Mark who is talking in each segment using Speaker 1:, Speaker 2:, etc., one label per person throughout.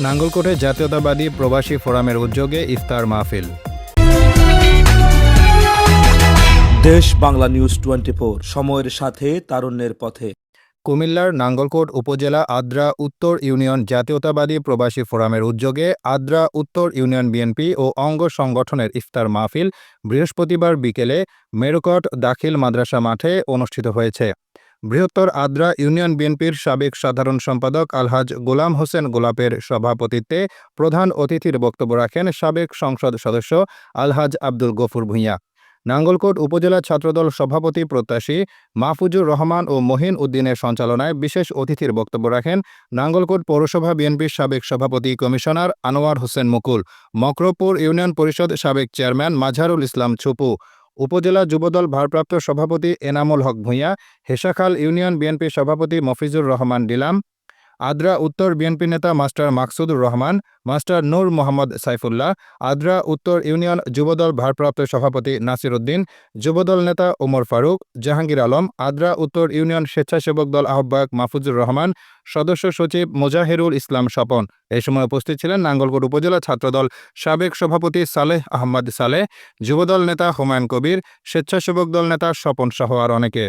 Speaker 1: নাঙ্গলকোটে জাতীয়তাবাদী প্রবাসী ফোরামের উদ্যোগে ইফতার মাহফিল।
Speaker 2: দেশ বাংলা নিউজ টোয়েন্টি সময়ের সাথে তারুণ্যের পথে।
Speaker 1: কুমিল্লার নাঙ্গলকোট উপজেলা আদ্রা উত্তর ইউনিয়ন জাতীয়তাবাদী প্রবাসী ফোরামের উদ্যোগে আদ্রা উত্তর ইউনিয়ন বিএনপি ও অঙ্গ সংগঠনের ইফতার মাহফিল বৃহস্পতিবার বিকেলে মেরুকট দাখিল মাদ্রাসা মাঠে অনুষ্ঠিত হয়েছে। বৃহত্তর আদ্রা ইউনিয়ন বিএনপির সাবেক সাধারণ সম্পাদক আলহাজ গোলাম হোসেন গোলাপের সভাপতিত্বে প্রধান অতিথির বক্তব্য রাখেন সাবেক সংসদ সদস্য আলহাজ আব্দুল গফুর ভূঁইয়া। নাঙ্গলকোট উপজেলা ছাত্রদল সভাপতি প্রত্যাশী মাহফুজুর রহমান ও মহিন উদ্দিনের সঞ্চালনায় বিশেষ অতিথির বক্তব্য রাখেন নাঙ্গলকোট পৌরসভা বিএনপির সাবেক সভাপতি কমিশনার আনোয়ার হোসেন মুকুল মকরপুর ইউনিয়ন পরিষদ সাবেক চেয়ারম্যান মাঝারুল ইসলাম ছুপু উপজেলা যুবদল ভারপ্রাপ্ত সভাপতি এনামুল হক ভূঁইয়া হেসাখাল ইউনিয়ন বিএনপি সভাপতি মফিজুর রহমান ডিলাম আদ্রা উত্তর বিএনপি নেতা মাস্টার মাকসুদুর রহমান, মাস্টার নূর মোহাম্মদ সাইফুল্লাহ, আদ্রা উত্তর ইউনিয়ন যুবদল ভারপ্রাপ্ত সভাপতি নাসির উদ্দিন, যুবদল নেতা ওমর ফারুক, জাহাঙ্গীর আলম, আদ্রা উত্তর ইউনিয়ন স্বেচ্ছাসেবক দল আহ্বায়ক মাহফুজুর রহমান, সদস্য সচিব মোজাহিরুল ইসলাম স্বপন। এই সময় উপস্থিত ছিলেন নাঙ্গলকোট উপজেলা ছাত্রদল সাবেক সভাপতি সালেহ আহমদ সালেহ, যুবদল নেতা হুমায়ুন কবির, স্বেচ্ছাসেবক দল নেতা স্বপন সহ আর অনেকে।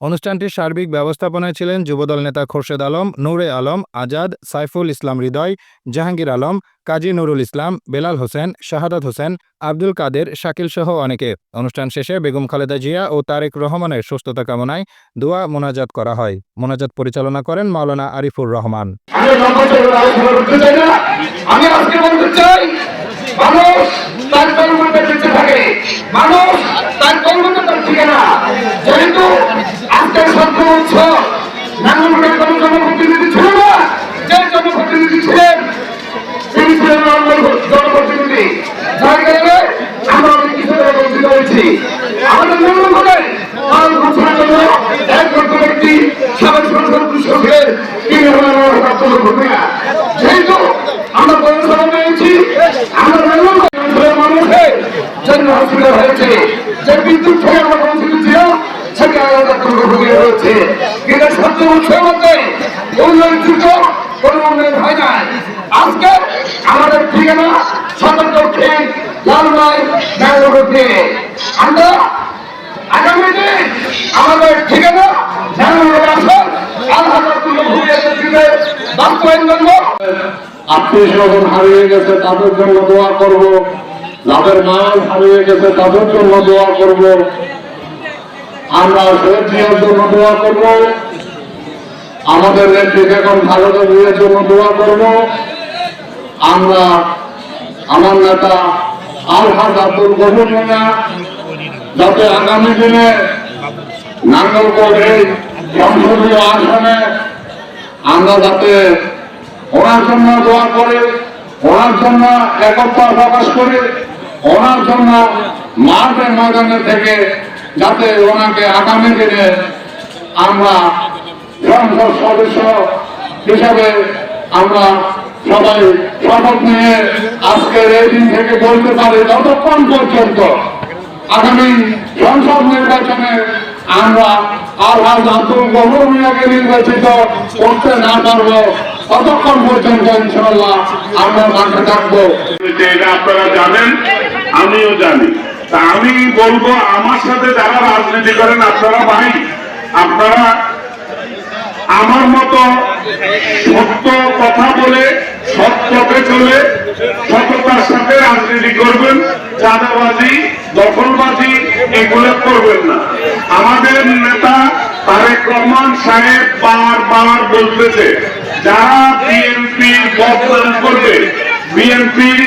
Speaker 1: অনুষ্ঠানটির সার্বিক ব্যবস্থাপনায় ছিলেন যুবদল নেতা খোরশেদ আলম, নূরে আলম, আজাদ, সাইফুল ইসলাম হৃদয়, জাহাঙ্গীর আলম, কাজী নুরুল ইসলাম, বেলাল হোসেন, শাহাদাত হোসেন, আব্দুল কাদের, শাকিল সহ অনেকে। অনুষ্ঠান শেষে বেগম খালেদা জিয়া ও তারেক রহমানের সুস্থতা কামনায় দোয়া মোনাজাত করা হয়। মোনাজাত পরিচালনা করেন মাওলানা আরিফুর রহমান।
Speaker 3: আমি আজকে বলতে চাই, মানুষ আব্দুল ভূমিকা যেহেতু আমরা পৌরসভা পেয়েছি, আমরা নাঙ্গলকোটের মানুষের জন্য হসপিটাল হয়েছে, যে বিদ্যুৎ থেকে আমরা বঞ্চিত ছিলাম সেটা আলাদা দুর্গভূমি হয়েছে কিন্তু সত্য উৎসবের মধ্যে উন্নয়ন যুক্ত কোনো উন্নয়ন হয় না আজকে আমাদের ঠিকানা সদর দক্ষিণ আমরা আগামী দিন আমাদের ঠিকানা নাঙ্গলকোট আসন।
Speaker 4: আত্মীয় স্বজন হারিয়ে গেছে, তাদের জন্য দোয়া করব। যাদের মান হারিয়ে গেছে, তাদের জন্য দোয়া করব। আমরা শহীদ জন্য দোয়া করব। আমাদের নেত্রী এখন ভারত জিয়ার জন্য দোয়া করব। আমরা, আমার নেতা আলহাজ আব্দুল গফুর যাতে আগামী দিনে নাঙ্গলকোট এই সংসদীয় আসনে আমরা যাতে ওনার জন্য দোয়া করে, ওনার জন্য একতা প্রকাশ করে, ওনার জন্য মাঠের ময়দানে থেকে যাতে ওনাকে আগামী দিনে আমরা সংসদ সদস্য হিসাবে আমরা সবাই শপথ নিয়ে আজকের এই দিন থেকে বলতে পারি যতক্ষণ পর্যন্ত আগামী সংসদ নির্বাচনে আমরা আব্দুল গফুর নির্বাচিত করতে না পারব। ততক্ষণ পর্যন্ত ইনশাল্লাহ আমরা মাঠে থাকব।
Speaker 5: এটা আপনারা জানেন, আমিও জানি। তা আমি বলব, আমার সাথে যারা রাজনীতি করেন, আপনারা ভাই, আপনারা আমার মতো সত্য কথা বলে পথে চলে, সততার সাথে রাজনীতি করবেন। চাঁদাবাজি, দখলবাজি এগুলো করবেন না। আমাদের নেতা তারেক রহমান সাহেব বার বার বলতেছে, যারা বিএনপির বদনাম করবে বিএনপির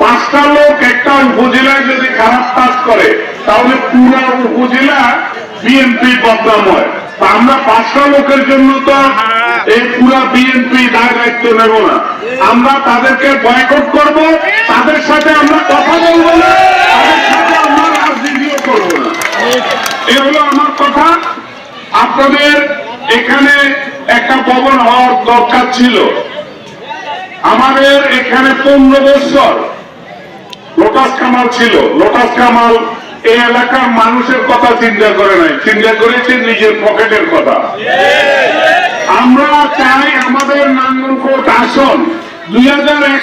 Speaker 5: পাঁচটা লোক একটা উপজেলায় যদি খারাপ কাজ করে, তাহলে পুরো উপজেলা বিএনপি বদনাম হয়। আমরা পাঁচটা লোকের জন্য তো এই পুরা বিএনপি দায় দায়িত্ব নেব না। আমরা তাদেরকে বয়কট করব আপনাদের এখানে একটা ভবন হওয়ার দরকার ছিল। আমাদের এখানে পনেরো বছর লোটাস কামাল ছিল। লোটাস কামাল এই এলাকার মানুষের কথা চিন্তা করে নাই। চিন্তা করেছে নিজের পকেটের কথা। আমরা চাই আমাদের নাঙ্গলকোট আসন দুই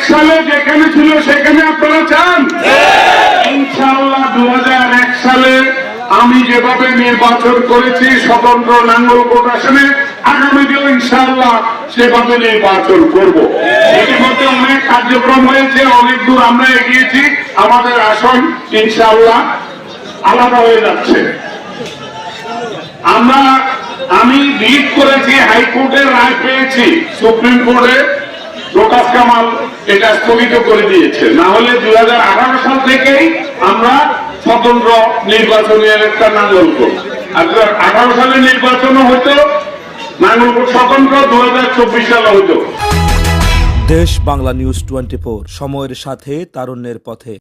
Speaker 5: সালে যেখানে ছিল সেখানে আপনারা চান? সালে আমি যেভাবে নির্বাচন করেছি, স্বতন্ত্র নাঙ্গলকোট আসনে আগামীতেও ইনশাআল্লাহ সেভাবে নির্বাচন করব। ইতিমধ্যে অনেক কার্যক্রম হয়েছে, অনেক দূর আমরা এগিয়েছি, আমাদের আসন ইনশাআল্লাহ আলাদা হয়ে যাচ্ছে। আমরা, আমি রিট করেছি, হাইকোর্টের রায় পেয়েছি, সুপ্রিম কোর্টে, প্রকাশ কামাল এটা স্থগিত করে দিয়েছে। না হলে দু হাজার আঠারো সাল থেকেই আমরা স্বতন্ত্র নির্বাচনের একটা নাঙ্গলকোট আর আঠারো সালে নির্বাচনও হইত নাঙ্গলকোট স্বতন্ত্র দু হাজার চব্বিশ সালে হতো
Speaker 2: দেশ বাংলা নিউজ টোয়েন্টি সময়ের সাথে, তারুণ্যের পথে।